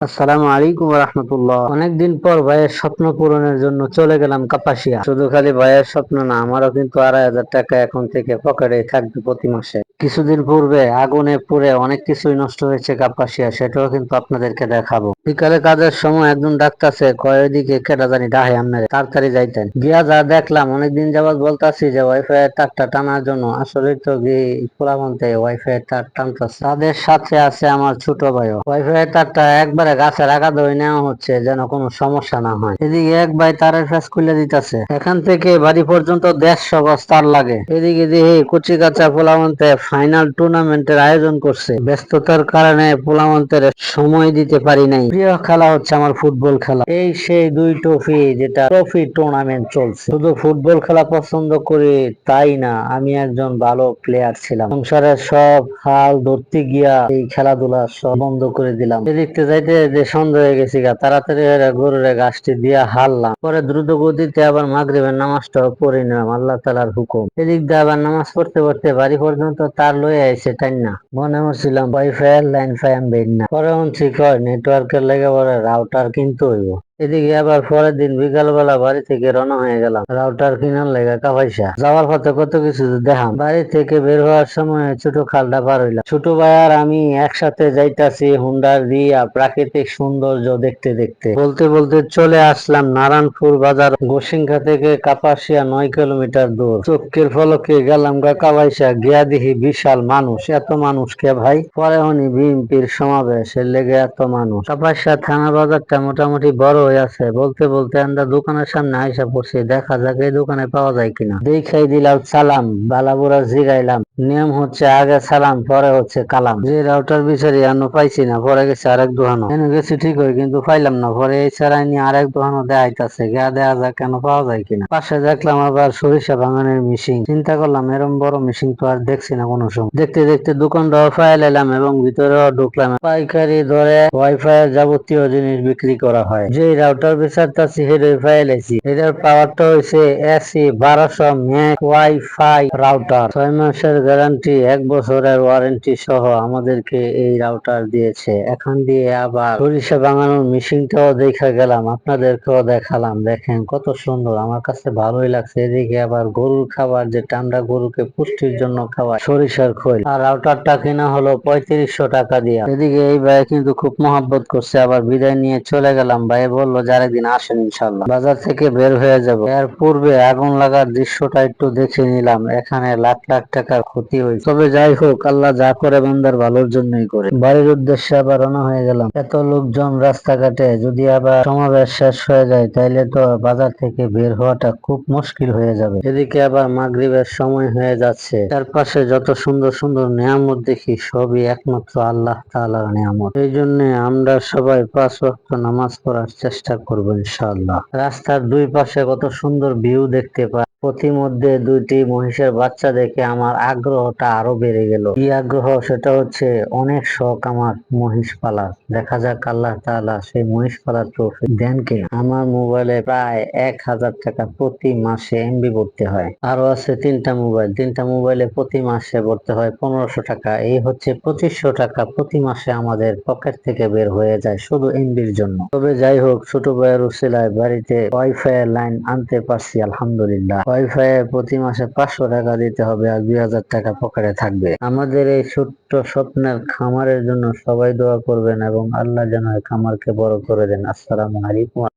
আসসালামু আলাইকুম রহমতুল্লাহ অনেকদিন পর ভাইয়ের স্বপ্ন পূরণের জন্য চলে গেলাম কাপাসিয়া। শুধু খালি ভাইয়ের স্বপ্ন না, আমারও কিন্তু আড়াই হাজার টাকা এখন থেকে পকেটে থাকবে প্রতি মাসে। কিছুদিন পূর্বে আগুনে পুড়ে অনেক কিছুই নষ্ট হয়েছে কাপাসিয়া সেটাও কিন্তু আপনাদেরকে দেখাবো। বিকালে কাজের সময় একজন ডাক্তারছে কয় দিকে কেটা জানি ডাহে আপনারে তাড়াতাড়ি যাইতেন। গিয়া যা দেখলাম, অনেকদিন যাবৎ বলতাছি যে ওয়াইফাই এর তারটা টানার জন্য আসলে তো গিয়ে পোলামন্তে ওয়াইফাই এর তার টানতেছে। তাদের সাথে আছে আমার ছোট ভাইও। ওয়াইফাই এর তারটা একবারে গাছের আগা ধরে নেওয়া হচ্ছে, যেন কোনো সমস্যা না হয়। এদিকে এক ভাই তারের ফেস খুলে দিতেছে। এখান থেকে বাড়ি পর্যন্ত দেড়শো গজ তার লাগে। এদিকে দেখি কুচি কাঁচা পোলামন্তে ফাইনাল টুর্নামেন্টের আয়োজন করছে। ব্যস্ততার কারণে পোলামন্তের সময় দিতে পারি নাই। প্রিয় খেলা হচ্ছে আমার ফুটবল খেলা। এই সেই দুই ট্রফি যেটা ট্রফি টুর্নামেন্ট চলছে। শুধু ফুটবল খেলা পছন্দ করি তাই না, আমি একজন ভালো প্লেয়ার ছিলাম। সংসারের সব হাল ধরতে গিয়া এই খেলাধুলা সব বন্ধ করে দিলাম। এদিকতে যাইতে যে সন্দেহ হয়ে গেছি গা, তাড়াতাড়ি গরুরে গাছটি দিয়া হারলাম। পরে দ্রুত গতিতে আবার মাগরিবের নামাজটাও পড়ে নিলাম, আল্লাহ তালার হুকুম। এদিক দিয়ে আবার নামাজ পড়তে পড়তে বাড়ি পর্যন্ত তার লই আইছে, তাই না? মনে করছিলাম ওয়াইফাই লাইন ফাইম বেড না। পরে ঠিক হয় নেটওয়ার্কের লেগে পরে রাউটার কিনতে হইব। এদিকে আবার পরের দিন বিকালবেলা বাড়ি থেকে রওনা হয়ে গেলাম। রাউটার কিনার লেগে কাপাইসা যাওয়ার পথে কত কিছু দেখাম। বাড়ি থেকে বের হওয়ার সময় ছোট খালটা পার হইলাম। ছোট ভাই আর আমি একসাথে যাইতাছি হুন্ডার দিয়া প্রাকৃতিক সৌন্দর্য দেখতে দেখতে। বলতে বলতে চলে আসলাম নারায়ণপুর বাজার, গোসিংখা থেকে কাপাসিয়া নয় কিলোমিটার দূর। চোখের ফলকে গেলাম গা কাপাইসা গিয়া দেখি বিশাল মানুষ। এত মানুষ কে ভাই? পরে হনি বিএনপির সমাবেশের লেগে এত মানুষ। কাপাসিয়া থানা বাজারটা মোটামুটি বড় হয়ে আছে। বলতে বলতে আমরা দোকানের সামনে আইসা পড়ছি, দেখা যাক এই দোকানে পাওয়া যায় কিনা। দেখাই দিলাম সালাম বালাবুরা জিগাইলাম। নিয়ম হচ্ছে আগে সালাম, পরে হচ্ছে কালাম। যে রাউটার বিচারি আনো পাইছি না, পরে গেছে আরেক দোকানো এনে গেছি ঠিক হয় কিন্তু পাইলাম না। পরে এই ছাড়াই নিয়ে আরেক দোকানো দেখাইতাছে গা দেয়া যাক কেন পাওয়া যায় কিনা। পাশে দেখলাম আবার সরিষা ভাঙানোর মেশিন চিন্তা করলাম, এরম বড় মেশিন তো আর দেখছি না কোনো সময়। দেখতে দেখতে দোকানটাও ফাইল এলাম এবং ভিতরেও ঢুকলাম। পাইকারি ধরে ওয়াইফাই যাবতীয় জিনিস বিক্রি করা হয়। যে রাউটার বিচারতাছি হেডে ফাইল আইছি। এটার পাওয়ারটা হয়েছে এসি বারোশো ম্যাক ওয়াইফাই রাউটার ছয় মাসের গ্যারান্টি এক বছরের ওয়ারেন্টি সহ আমাদেরকে এই রাউটার দিয়েছে। এখান দিয়ে আবার সরিষা বাঙানোর মেশিনটাও দেখা গেলাম, আপনাদেরকেও দেখালাম। দেখেন কত সুন্দর, আমার কাছে ভালোই লাগছে। এদিকে আবার গরুর খাবার যেটা আমরা গরুকে পুষ্টির জন্য খাওয়াই, সরিষার খৈল। আর রাউটারটা কিনা হলো পঁয়ত্রিশশো টাকা দিয়া। এদিকে এই ভাই কিন্তু খুব মহাব্বত করছে, আবার বিদায় নিয়ে চলে গেলাম। ভাই বলল যে আরেকদিন আসেন ইনশাল্লাহ বাজার থেকে বের হয়ে যাব। এর পূর্বে আগুন লাগার দৃশ্যটা একটু দেখে নিলাম। এখানে লাখ লাখ টাকার ক্ষতি হয়েছে। তবে যাই হোক, আল্লাহ যা করে বান্দার ভালোর জন্যই করে। বাড়ির উদ্দেশ্যে আবার রওনা হয়ে গেলাম। এত লোকজন রাস্তাঘাটে, যদি আবার সমাবেশ শেষ হয়ে যায়, তাইলে তো বাজার থেকে বের হওয়াটা খুব মুশকিল হয়ে যাবে। এদিকে আবার মাগরিবের সময় হয়ে যাচ্ছে। চারপাশে যত সুন্দর সুন্দর নিয়ামত দেখি, সবই একমাত্র আল্লাহ তাআলার নিয়ামত। এই জন্য আমরা সবাই পাঁচ ওয়াক্ত নামাজ পড়ার চেষ্টা করব ইনশাআল্লাহ। রাস্তার দুই পাশে কত সুন্দর ভিউ দেখতে পাই পথিমধ্যে দুইটি মহিষের বাচ্চা দেখে আমার আগ্রহটা আরও বেড়ে গেল। কি আগ্রহ? সেটা হচ্ছে অনেক শখ আমার মহিষ পালার দেখা যাক আল্লাহ তাআলা সেই মহিষ পালার ট্রফি দেন কিনা। আমার মোবাইলে প্রায় এক হাজার টাকা প্রতি মাসে এমবি ভরতে হয়। আরও আছে তিনটা মোবাইল। তিনটা মোবাইলে প্রতি মাসে ভরতে হয় পনেরোশো টাকা। এই হচ্ছে পঁচিশশো টাকা প্রতি মাসে আমাদের পকেট থেকে বের হয়ে যায় শুধু এমবির জন্য। তবে যাই হোক, ছোট ভাইয়ের উসিলায় বাড়িতে ওয়াইফাই লাইন আনতে পারছি, আলহামদুলিল্লাহ। ওয়াইফাই এর প্রতি মাসে পাঁচশো টাকা দিতে হবে আর দুই হাজার টাকা পকেটে থাকবে। আমাদের এই ছোট্ট স্বপ্নের খামারের জন্য সবাই দোয়া করবেন এবং আল্লাহ যেন খামারকে বড় করে দেন। আসসালামু আলাইকুম।